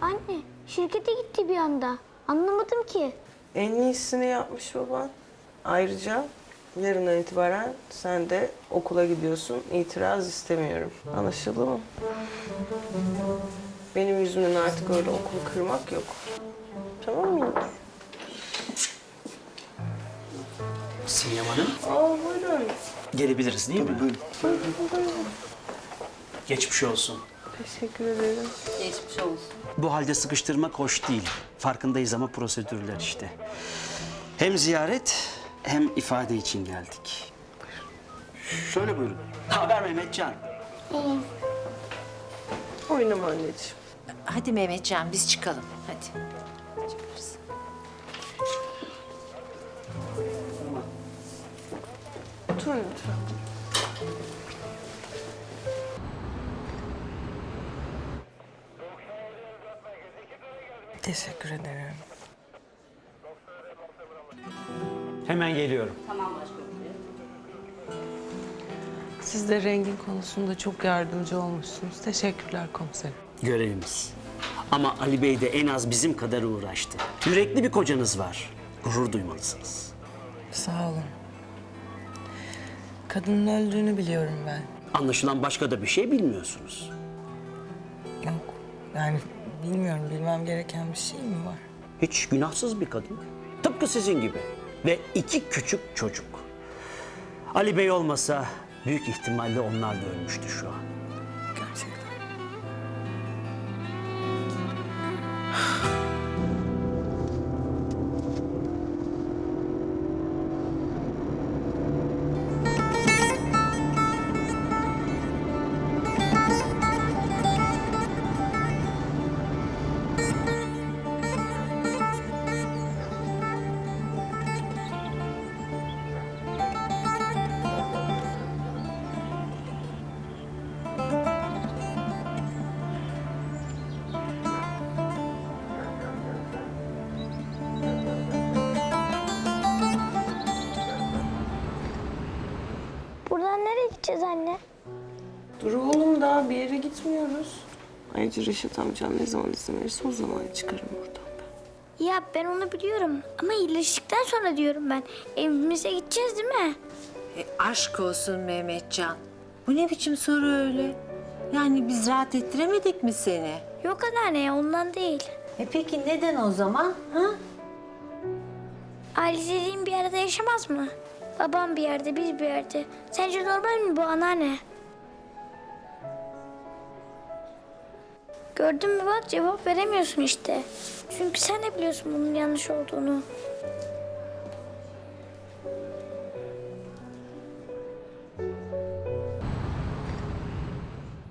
anne şirkete gitti bir anda. Anlamadım ki. En iyisini yapmış baban. Ayrıca yarından itibaren sen de okula gidiyorsun. İtiraz istemiyorum. Anlaşıldı mı? Benim yüzümden artık öyle okulu kırmak yok. Tamam mı? Yunus? Sinem Hanım, Aa buyurun. gelebiliriz değil mi? Buyurun. Geçmiş olsun. Teşekkür ederim. Bu halde sıkıştırmak hoş değil. Farkındayız ama prosedürler işte. Hem ziyaret hem ifade için geldik. Şöyle buyurun. Haber Mehmetcan. Oynama anneciğim. Hadi Mehmetcan biz çıkalım. Hadi. Teşekkür ederim. Hemen geliyorum. Siz de rengin konusunda çok yardımcı olmuşsunuz. Teşekkürler komiserim. Görevimiz. Ama Ali Bey de en az bizim kadar uğraştı. Yürekli bir kocanız var. Gurur duymalısınız. Sağ olun. Kadının öldüğünü biliyorum ben. Anlaşılan başka da bir şey bilmiyorsunuz. Yok. Yani bilmiyorum bilmem gereken bir şey mi var? Hiç günahsız bir kadın. Tıpkı sizin gibi. Ve iki küçük çocuk. Ali Bey olmasa büyük ihtimalle onlar da ölmüştü şu an. Gerçekten. Dur oğlum daha bir yere gitmiyoruz. Ayrıca Reşat amcam ne zaman izin verirse o zaman çıkarım buradan ben. Ya ben onu biliyorum ama iyileştikten sonra diyorum ben. Evimize gideceğiz değil mi? E, aşk olsun Mehmetcan. Bu ne biçim soru öyle? Yani biz rahat ettiremedik mi seni? Yok anneanne ya ondan değil. E peki neden o zaman? Ha? Aile dediğim bir yerde yaşamaz mı? Babam bir yerde, biz bir yerde. Sence normal mi bu anneanne? Gördün mü bak cevap veremiyorsun işte. Çünkü sen de biliyorsun bunun yanlış olduğunu.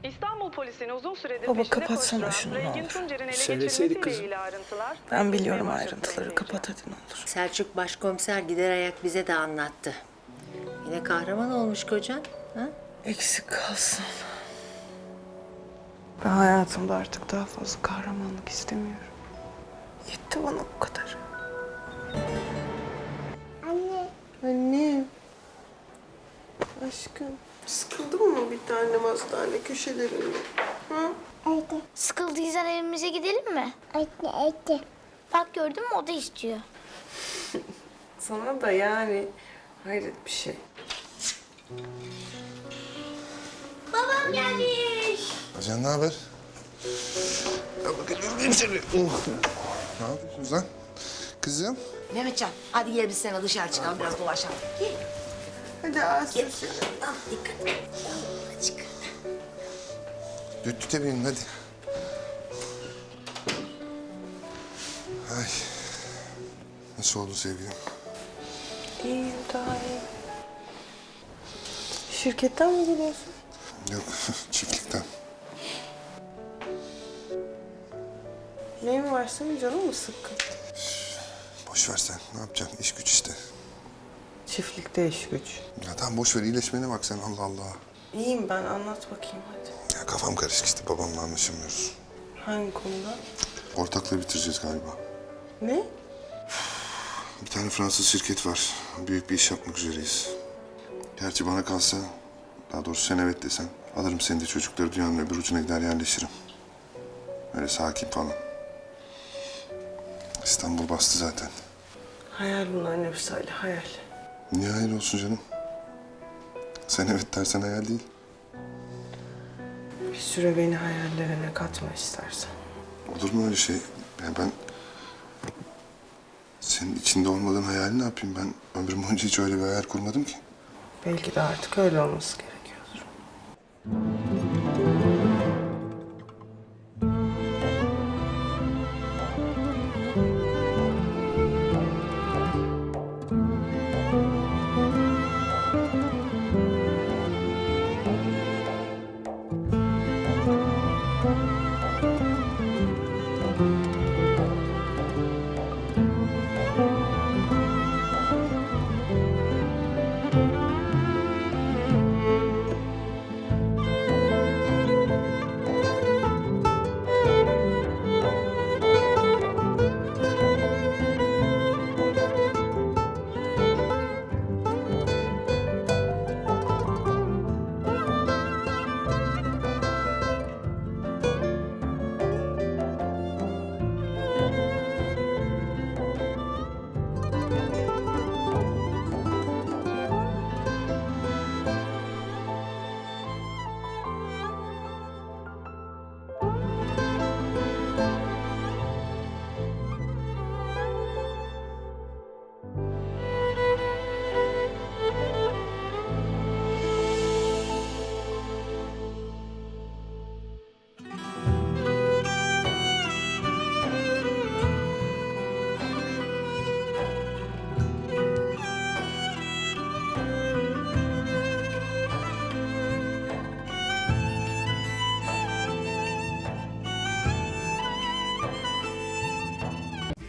İstanbul polisinin uzun süredir Baba, peşinde kapatsana koşturan şunu, ne olur. Tuncer'in ele Söyleseydik geçirmesiyle kızım. ilgili ayrıntılar... Ben biliyorum ayrıntıları. Kapat hadi ne olur. Selçuk başkomiser gider ayak bize de anlattı. Yine kahraman olmuş kocan. Ha? Eksik kalsın. Ben hayatımda artık daha fazla kahramanlık istemiyorum. Yetti bana bu kadar. Anne. Aşkım. Sıkıldın mı bir tane hastane köşelerinde? Hı? Sıkıldıysan evimize gidelim mi? Anne, anne. Bak gördün mü o da istiyor. Sana da yani hayret bir şey. Babam gelmiş. Ajan ne haber? Ya bakayım seni. Oh. Ne yapıyorsunuz lan? Kızım. Mehmetcan hadi gel biz seninle dışarı çıkalım biraz dolaşalım. Gel. Hadi Asya seni. Al dikkat çık. Düt düte binin hadi. Ay. Nasıl oldu sevgilim? İyiyim daha iyi. Şirketten mi geliyorsun? Yok çiftlikten. Neyin var senin canın mı sıkkın? Boş ver sen. Ne yapacaksın? İş güç işte. Çiftlikte iş güç. Ya tamam boş ver iyileşmene bak sen Allah Allah. İyiyim ben anlat bakayım hadi. Ya kafam karışık işte babamla anlaşamıyoruz. Hangi konuda? Ortaklığı bitireceğiz galiba. Ne? Bir tane Fransız şirket var. Büyük bir iş yapmak üzereyiz. Gerçi bana kalsa, daha doğrusu sen evet desen, alırım seni de çocukları dünyanın öbür ucuna gider yerleşirim. Öyle sakin falan. İstanbul bastı zaten. Hayal bunların hepsi Ali, hayal. Niye hayal olsun canım? Sen evet dersen hayal değil. Bir süre beni hayallerine katma istersen. Olur mu öyle şey? Yani ben... Senin içinde olmadığın hayali ne yapayım? Ben ömrüm boyunca hiç öyle bir hayal kurmadım ki. Belki de artık öyle olması gerekiyordur.